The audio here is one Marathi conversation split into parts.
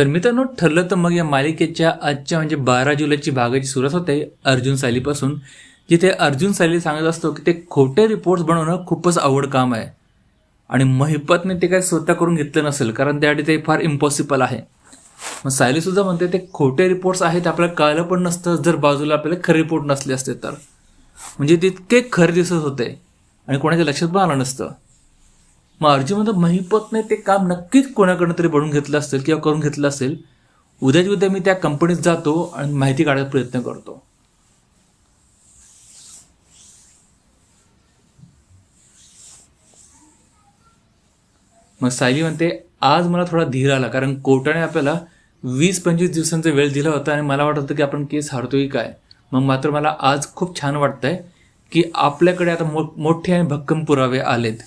तर मित्रांनो ठरलं तर मग या मालिकेच्या आजच्या म्हणजे बारा जुलैची भागाची सुरुवात होते अर्जुन सालीपासून जिथे अर्जुन साली सांगत असतो की ते खोटे रिपोर्ट्स बनवणं खूपच अवघड काम आहे. आणि महिपतने ते काही स्वतः करून घेतलं नसेल कारण त्यासाठी ते फार इम्पॉसिबल आहे. मग सायलीसुद्धा म्हणते ते खोटे रिपोर्ट्स आहेत आपल्याला कळलं पण नसतं जर बाजूला आपल्याला खरे रिपोर्ट नसले असते तर. म्हणजे तितके खरे दिसत होते आणि कोणाच्या लक्षात पण आलं नसतं. मग अर्जुन महिपतने ते काम नक्कीच कोणाकडनं तरी बनवून घेतलं असेल किंवा करून घेतलं असेल उद्याच्या उद्या मी त्या कंपनीत जातो आणि माहिती काढायचा प्रयत्न करतो. मग सायली म्हणते आज मला थोडा धीर आला कारण कोर्टाने आपल्याला वीस पंचवीस दिवसांचा वेळ दिला होता आणि मला वाटत होतं की आपण केस हारतोय काय. मग मात्र मला आज खूप छान वाटतंय की आपल्याकडे आता मो मोठे आणि भक्कम पुरावे आलेत.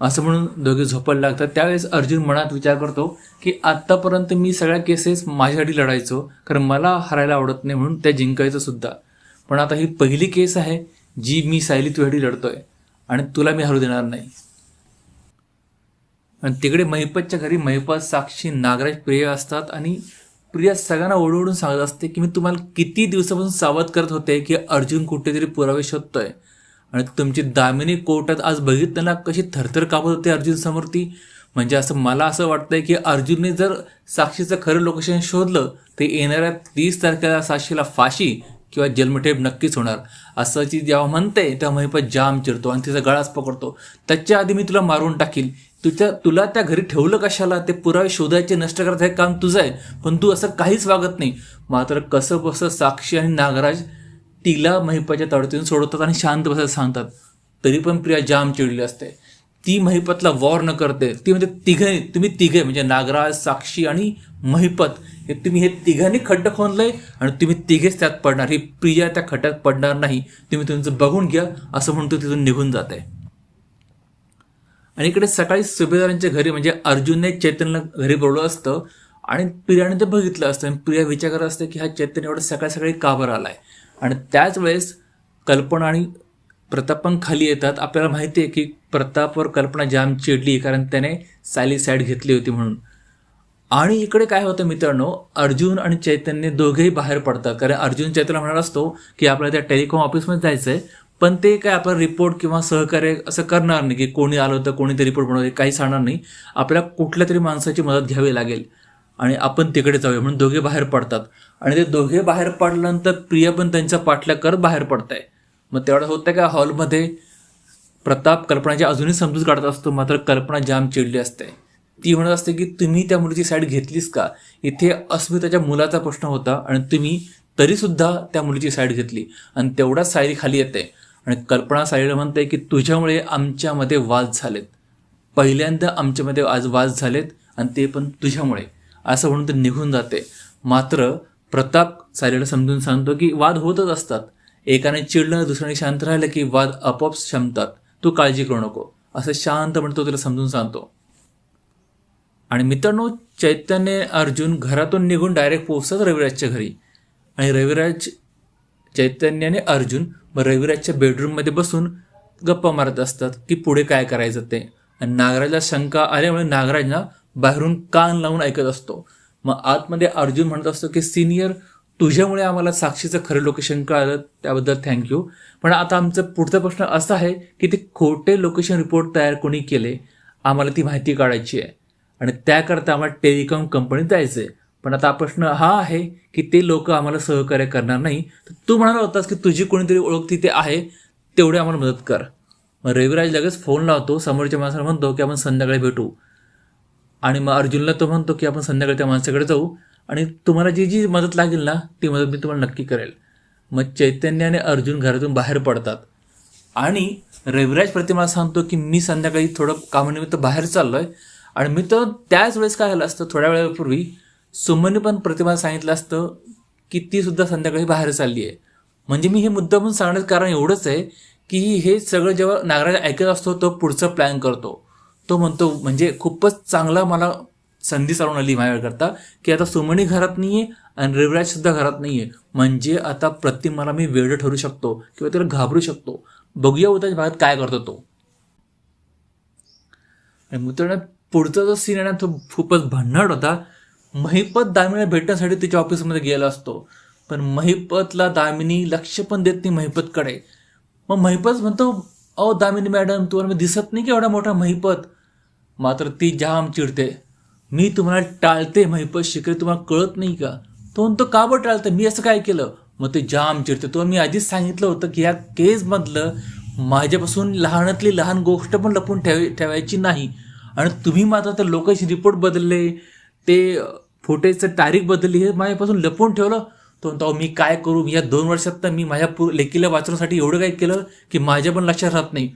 असं म्हणून दोघे झोपायला लागतात. त्यावेळेस अर्जुन मनात विचार करतो की आत्तापर्यंत मी सगळ्या केसेस माझ्यासाठी लढायचो कारण मला हरायला आवडत नाही म्हणून त्या जिंकायचं सुद्धा. पण आता ही पहिली केस आहे जी मी सायली तुझ्यासाठी लढतोय आणि तुला मी हरू देणार नाही. आणि तिकडे महिपतच्या घरी महिपत साक्षी नागराज प्रिया असतात आणि प्रिया सगळ्यांना ओढवडून सांगत असते की मी तुम्हाला किती दिवसापासून सावध करत होते की अर्जुन कुठेतरी पुरावे शोधतोय. आणि तुमची दामिनी कोर्टात आज बघितलं ना कशी थरथर कापत होते अर्जुन समोर ती. म्हणजे असं मला असं वाटतंय की अर्जुनने जर साक्षीचं खरं लोकेशन शोधलं ते येणाऱ्या तीस तारखेला साक्षीला फाशी किंवा जन्मठेप नक्कीच होणार. असं ती जेव्हा म्हणते तेव्हा महिपत जाम चिरतो आणि तिचा गळाच पकडतो. त्याच्या आधी मी तुला मारून टाकील. तुझ्या तुला त्या घरी ठेवलं कशाला? ते पुरावे शोधायचे नष्ट करायचं हे काम तुझं आहे. पण तू असं काहीच वागत नाही. मात्र कसं बसं साक्षी आणि नागराज तिला महिपाच्या तडतीतून सोडवतात आणि शांत बसायला सांगतात. तरी पण प्रिया जाम चिडली असते. ती महिपतला वॉर न करते. ती म्हणजे तिघे तुम्ही तिघे म्हणजे नागराज साक्षी आणि महिपत हे तुम्ही हे तिघांनी खड्ड खोदलंय आणि तुम्ही तिघेच त्यात पडणार. ही प्रिया त्या खड्ड्यात पडणार नाही. तुम्ही तुमचं बघून घ्या. असं म्हणून तो तिथून निघून जात. आहे आणि इकडे सकाळी सुभेदारांच्या घरी म्हणजे अर्जुनने चैतन्यला घरी बोलवलं असतं आणि प्रियाने ते बघितलं असतं. आणि प्रिया विचार करत असते की हा चैतन्य एवढं सकाळी सकाळी का बरं आलाय? आणि त्याच वेळेस कल्पना आणि प्रताप पण खाली येतात. आपल्याला माहिती आहे की प्रतापवर कल्पना जाम चिडली कारण त्याने सायली साईड घेतली होती म्हणून. आणि इकडे काय होतं मित्रांनो अर्जुन आणि चैतन्य दोघेही बाहेर पडतात. कारण अर्जुन चैतन्य म्हणणार असतो की आपल्याला त्या टेलिकॉम ऑफिसमध्ये जायचं आहे पण ते काय आपला रिपोर्ट किंवा सहकार्य असं करणार नाही की कोणी आलं होतं कोणी ते रिपोर्ट बनवले काही सांगणार नाही. आपल्याला कुठल्या तरी माणसाची मदत घ्यावी लागेल. आणि आपण तिकडे जाऊया म्हणून दोघे बाहेर पडतात. आणि ते दोघे बाहेर पडल्यानंतर प्रिया पण त्यांचा पाठल्या करत बाहेर पडत आहे मग तेवढं होतं का हॉलमध्ये? प्रताप कल्पनाची अजूनही समजूत काढत असतो मात्र कल्पना जाम चिडली असते. ती म्हणत असते की तुम्ही त्या मुलीची साईड घेतलीस का? इथे अस्मिताच्या मुलाचा प्रश्न होता आणि तुम्ही तरीसुद्धा त्या मुलीची साईड घेतली. आणि तेवढाच सायरी खाली येते. आणि कल्पना सायरीला म्हणते की तुझ्यामुळे आमच्यामध्ये वाद झालेत. पहिल्यांदा आमच्यामध्ये आज वाद झालेत आणि ते पण तुझ्यामुळे. असं म्हणून ते निघून जाते. मात्र प्रताप सायलीला समजून सांगतो की वाद होतच असतात. एकाने चिडलं दुसऱ्याने शांत राहिलं की वाद आपोआप क्षमतात तू काळजी करू नको. असं शांत म्हणतो तिला समजून सांगतो. आणि मित्रांनो चैतन्य अर्जुन घरातून निघून डायरेक्ट पोहोचतात रविराजच्या घरी. आणि रविराज चैतन्याने अर्जुन मग रविराजच्या बेडरूममध्ये बसून गप्पा मारत असतात की पुढे काय करायचं ते. आणि नागराजला शंका आल्यामुळे नागराजना बाहेरून कान लावून ऐकत असतो. मग आतमध्ये अर्जुन म्हणत असतो की सिनियर तुझ्यामुळे आम्हाला साक्षीचं खरं लोकेशन कळालं. त्याबद्दल थँक्यू पण आता आमचा पुढचा प्रश्न असा आहे की ते खोटे लोकेशन रिपोर्ट तयार कोणी केले? आम्हाला ती माहिती काढायची आहे. आणि त्याकरता आम्हाला टेलिकॉम कंपनीत जायचं आहे पण आता प्रश्न हा आहे की ते लोक आम्हाला सहकार्य करणार नाही. तर तू म्हणाला होतास की तुझी कोणीतरी ओळख तिथे आहे. तेवढे आम्हाला मदत कर. मग रविराज लगेच फोन लावतो. समोरच्या माणसाला म्हणतो की आपण संध्याकाळी भेटू. आणि मग अर्जुनला तो म्हणतो की आपण संध्याकाळी त्या माणसाकडे जाऊ आणि तुम्हाला जी जी मदत लागेल ना ती मदत मी तुम्हाला नक्की करेल. मग चैतन्य आणि अर्जुन घरातून बाहेर पडतात. आणि रविराज प्रतिमा सांगतो की मी संध्याकाळी थोडं कामानिमित्त बाहेर चाललो आहे आणि मी तर त्याच वेळेस काय झालं असतं थोड्या वेळापूर्वी सुमनने पण प्रतिमा सांगितलं असतं की ती सुद्धा संध्याकाळी बाहेर चालली आहे. म्हणजे मी हे मुद्दा पण सांगण्याचं कारण एवढंच आहे की हे सगळं जेव्हा नागराज ऐकत असतो तो पुढचा प्लॅन करतो. तो म्हणतो म्हणजे खूपच चांगला मला संधी चालून आली माझ्याकरता की आता सुमनी घरात नाही आहे आणि रविराज सुद्धा घरात नाही आहे म्हणजे आता प्रतिमाला मी वेळ ठरू शकतो किंवा त्याला घाबरू शकतो. बघूया उद्या भागात काय करतो तो. आणि मित्रांनो पुढचा जो सीन आहे ना तो खूपच भन्नाट होता. महिपत दामिनीला भेटण्यासाठी तिच्या ऑफिसमध्ये गेला असतो. पण महिपतला दामिनी लक्ष पण देत नाही महिपतकडे. मग महिपत म्हणतो अहो दामिनी मॅडम तुम्हाला मी दिसत नाही की एवढा मोठा महिपत. मात्र ती जाम चिडते. मी तुम्हाला टाळते महिपत शिकले तुम्हाला कळत नाही का? तो म्हणतो का बरं टाळतं? मी असं काय केलं? मग ते जाम चिडते. तो मी आधीच सांगितलं होतं की ह्या केसमधलं माझ्यापासून लहानातली लहान गोष्ट पण लपून ठेव ठेवायची नाही. आणि तुम्ही मात्र तर लोकांची रिपोर्ट बदलले ते फुटेजचं तारीख बदलली हे माझ्यापासून लपवून ठेवलं. तो म्हणतो मी काय करू? या दोन वर्षात तर मी माझ्या पु लेकीला वाचवण्यासाठी एवढं काय केलं की माझ्या पण लक्षात राहत नाही.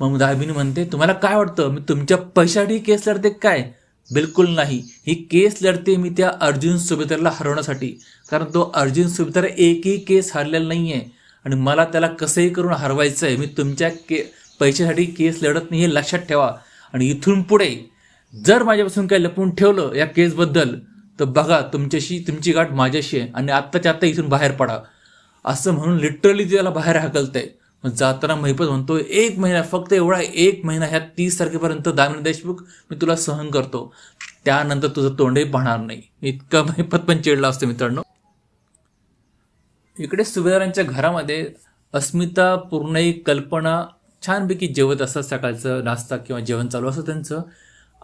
मग दामिनी म्हणते तुम्हाला काय वाटतं? मी तुमच्या पैशासाठी केस लढते काय? बिलकुल नाही. ही केस लढते मी त्या अर्जुन सुभेदारला हरवण्यासाठी. कारण तो अर्जुन सुभेदार एकही केस हरलेला नाही आहे आणि मला त्याला कसंही करून हरवायचं आहे मी तुमच्या के पैशासाठी केस लढत नाही हे लक्षात ठेवा. आणि इथून पुढे जर माझ्यापासून काही लपवून ठेवलं या केसबद्दल तर बघा तुमच्याशी तुमची गाठ माझ्याशी आहे. आणि आत्ताच्या आत्ता इथून बाहेर पडा. असं म्हणून लिटरली त्याला बाहेर हाकलतंय. मग जाताना महिपत म्हणतो एक महिना फक्त एवढा एक महिना ह्या तीस तारखेपर्यंत दामिनी देशमुख मी तुला सहन करतो. त्यानंतर तुझं तोंडही पाहणार नाही. इतकं महिपत पण चिडला असतो मित्रांनो. इकडे सुभेदारांच्या घरामध्ये अस्मिता पूर्णही कल्पना छानपैकी जेवत असतात सकाळचं नाश्ता किंवा जेवण चालू असतं त्यांचं.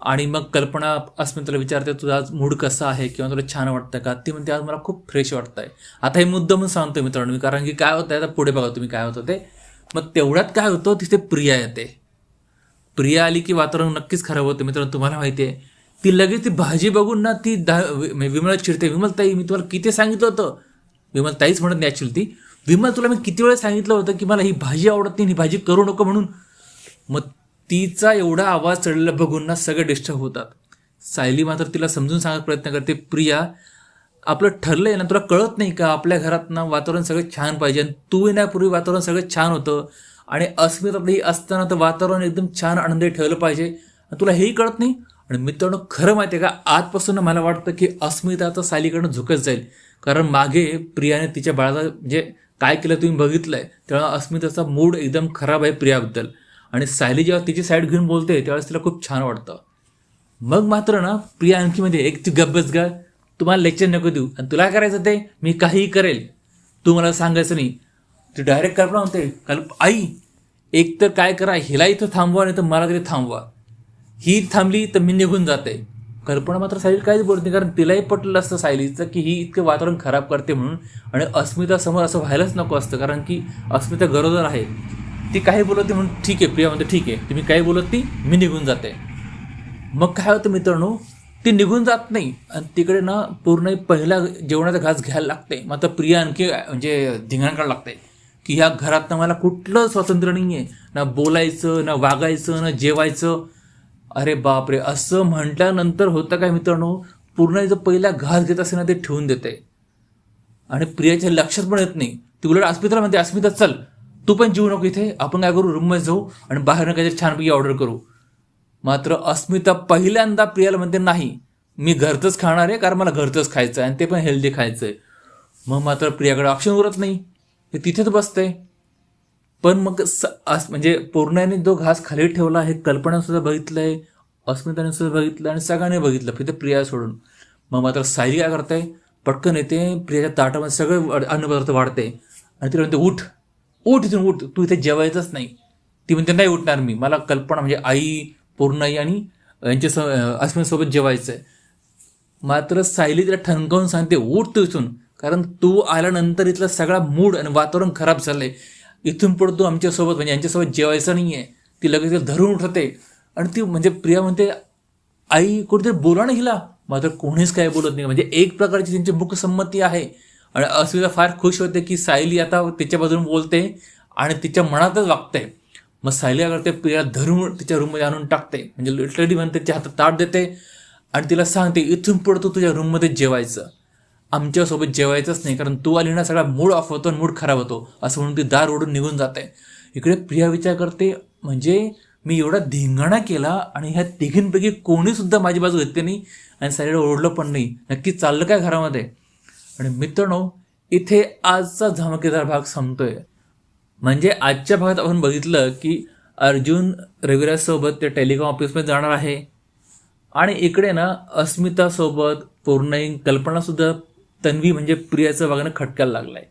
आणि मग कल्पना अस्मिताला विचारते तुझा आज मूड कसा आहे किंवा तुला छान वाटतं का? ती म्हणते आज मला खूप फ्रेश वाटतं आहे आता हे मुद्दा म्हणून सांगतो मित्रांनो मी कारण की काय होतं आता पुढे बघा तुम्ही काय होतं ते. मग तेवढ्यात काय होतं तिथे प्रिया येते. प्रिया आली की वातावरण नक्कीच खराब होतं. मित्रांनो तुम्हाला माहिती आहे. ती लगेच ती भाजी बघून ना ती दा म्हणजे विमला चिडते. विमलताई मी तुम्हाला किती सांगितलं होतं? विमलताईच म्हणत नाही ॲक्च्युली ती विमल तुला मी किती वेळा सांगितलं होतं की मला ही भाजी आवडत नाही ही भाजी करू नको म्हणून? मग तिचा एवढा आवाज चढलेला बघून ना सगळे डिस्टर्ब होतात. सायली मात्र तिला समजून सांगत प्रयत्न करते प्रिया आपलं ठरलंय ना तुला कळत नाही का? आपल्या घरात ना वातावरण सगळं छान पाहिजे आणि तू येण्यापूर्वी वातावरण सगळं छान होतं. आणि अस्मितातही असताना तर वातावरण एकदम छान आनंदी ठेवलं पाहिजे. तुला हेही कळत नाही? आणि मित्रांनो खरं माहिती आहे का? आजपासून मला वाटतं की अस्मिता आता सायलीकडनं झुकत जाईल. कारण मागे प्रियाने तिच्या बाळाचा म्हणजे काय केलं तुम्ही बघितलंय. तेव्हा अस्मिताचा मूड एकदम खराब आहे प्रियाबद्दल. आणि सायली जेव्हा तिची साईड घेऊन बोलते त्यावेळेस तिला खूप छान वाटतं. मग मात्र ना प्रिया आणखी म्हणजे एक ती गब्बस गाय तुम्हाला लेक्चर नको देऊ. आणि तुला काय करायचं ते? मी काहीही करेल. तू मला सांगायचं नाही. तू डायरेक्ट कल्पना म्हणते कल्प आई एक तर काय करा हिला इथं थांबवा नाही तर मला तरी थांबवा. ही थांबली तर मी निघून जाते. कल्पना मात्र सायली काहीच बोलत नाही कारण तिलाही पटलं असतं सायलीचं की ही इतकं वातावरण खराब करते म्हणून. आणि अस्मिता समोर असं व्हायलाच नको असतं कारण की अस्मिता गरोदर आहे. ती काही बोलत नाही म्हणून ठीक आहे प्रिया म्हणते ठीक आहे. तुम्ही काही बोलत ती मी निघून जाते. मग काय होतं मित्रांनो? ती निघून जात नाही. आणि तिकडे ना पूर्ण पहिला जेवणाचा घास घ्यायला लागते. मात्र प्रिया आणखी म्हणजे धिंगाण करायला लागते. की ह्या घरात ना मला कुठलं स्वातंत्र्य नाही आहे ना बोलायचं ना वागायचं ना जेवायचं. अरे बापरे असं म्हटल्यानंतर होतं काय मित्रांनो? पूर्ण जो पहिला घास घेत असे ना ते ठेवून देते. आणि प्रियाच्या लक्षात पण येत नाही. ती उलट अस्मिताला म्हणते अस्मिता चल. तू पण जीव नको इथे. आपण काय करू? रूममध्ये जाऊ आणि बाहेरनं काहीतरी छानपैकी ऑर्डर करू. मात्र अस्मिता पहिल्यांदा प्रियाला म्हणते नाही मी घरचंच खाणार आहे कारण मला घरचंच खायचं आहे आणि ते पण हेल्दी खायचं आहे. मग मात्र प्रियाकडे ऑप्शन उरत नाही. ते तिथेच बसतंय. पण मग स अस म्हणजे पूर्णाने जो घास खाली ठेवला हे कल्पनासुद्धा बघितलं बघितलंय अस्मिताने सुद्धा बघितलं आणि सगळ्यांनी बघितलं फक्त प्रिया सोडून. मग मात्र सायली काय करते पटकन येते प्रियाच्या ताटामध्ये सगळे वा- अन्नपदार्थ वाढते आणि तिला म्हणते उठ उठ इथून उठ तू इथे जेवायचंच नाही. ती म्हणते नाही उठणार मी मला कल्पना म्हणजे आई पूर्णाई आणि यांच्या अस्मिनसोबत जेवायचं आहे मात्र सायली तिला ठणकावून सांगते उठ तू इथून. कारण तू आल्यानंतर इथला सगळा मूड आणि वातावरण खराब झालं आहे इथून पुढे तू आमच्यासोबत म्हणजे यांच्यासोबत जेवायचं नाही आहे ती लगेच धरून उठते आणि ती म्हणजे प्रिया म्हणते आई कुठेतरी बोला ना हिला. मात्र कोणीच काय बोलत नाही. म्हणजे एक प्रकारची त्यांची मुखसंमती आहे. आणि अस्मिता फार खुश होते की सायली आता तिच्या बाजूने बोलते आणि तिच्या मनातच वागते. मग सायली काय करते प्रिया धरून तिच्या रूममध्ये आणून टाकते म्हणजे लिटरली म्हणते तिच्या हातात ताट देते आणि तिला सांगते इथून पुढे तू तुझ्या रूममध्ये जेवायचं. आमच्यासोबत जेवायचंच नाही कारण तू आली ना सगळा मूड ऑफ होतो आणि मूड खराब होतो. असं म्हणून ती दार ओढून निघून जाते. इकडे प्रिया विचार करते म्हणजे मी एवढा धिंगाणा केला आणि ह्या तिघींपैकी कोणीसुद्धा माझी बाजू घेतली नाही आणि साईडला ओढलं पण नाही. नक्की चाललं काय घरामध्ये? आणि मित्रांनो इथे आजचा धमाकेदार भाग संपतोय. म्हणजे आजच्या भागात आपण बघितलं की अर्जुन रविराजसोबत ते टेलिकॉम ऑफिसमध्ये जाणार आहे. आणि इकडे ना अस्मितासोबत पूर्णही कल्पनासुद्धा तन्वी म्हणजे प्रियाचं वागणं खटकायला लागलं आहे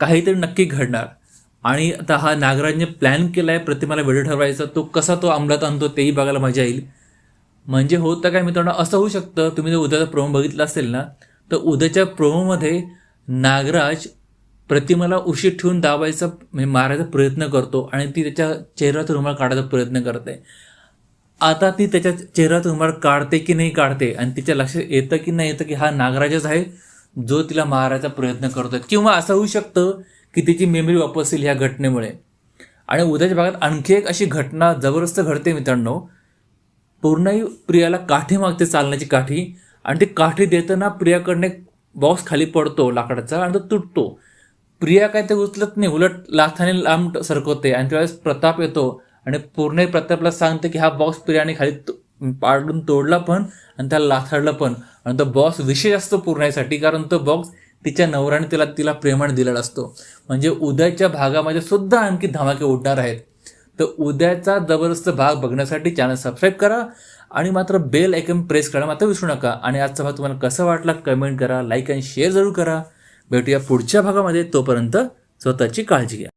काहीतरी नक्की घडणार. आणि आता हा नागराजने प्लॅन केला आहे प्रतिमाला वेळ ठरवायचा तो कसा तो अंमलात आणतो तेही बघायला मजा येईल. म्हणजे होतं काय मित्रांनो असं होऊ शकतं. तुम्ही जर उद्याचा प्रोमो बघितला असेल ना तर उद्याच्या प्रोमोमध्ये नागराज प्रतिमाला उशीर ठेवून दाबायचा म्हणजे मारायचा प्रयत्न करतो आणि ती त्याच्या चेहऱ्यात रुमाल काढायचा प्रयत्न करते. आता ती त्याच्या चेहऱ्यात रुमाल काढते की नाही काढते आणि तिच्या लक्षात येतं की नाही येतं की हा नागराजच आहे जो तिला मारायचा प्रयत्न करतोय किंवा असं होऊ शकतं की तिची मेमरी वापस येईल ह्या घटनेमुळे. आणि उद्याच्या भागात आणखी एक अशी घटना जबरदस्त घडते मित्रांनो. पूर्णही प्रियाला काठी मागते चालण्याची काठी आणि ती काठी देताना प्रियाकडनं एक बॉक्स खाली पडतो लाकडाचा आणि तो तुटतो. प्रिया काय ते उचलत नाही उलट लाथाने लांब सरकवते आणि त्यावेळेस प्रताप येतो आणि पूर्ण प्रतापला सांगते की हा बॉक्स प्रियाने खाली पाडून तोडला पण आणि त्याला लाथाडलं पण. आणि तो बॉक्स विशेष असतो पूर्णासाठी कारण तो बॉक्स तिच्या नवऱ्याने तिला तिला प्रेमाने दिलेला असतो. म्हणजे उद्याच्या भागामध्ये सुद्धा आणखी धमाके उडणार आहेत. तर उद्याचा जबरदस्त भाग बघण्यासाठी चॅनल सबस्क्राईब करा आणि मात्र बेल आयकन प्रेस करा मात्र विसरू नका. आणि आजचा भाग तुम्हाला कसा वाटला कमेंट करा लाईक आणि शेअर जरूर करा. भेटूया पुढच्या भागामध्ये तोपर्यंत स्वतःची काळजी घ्या.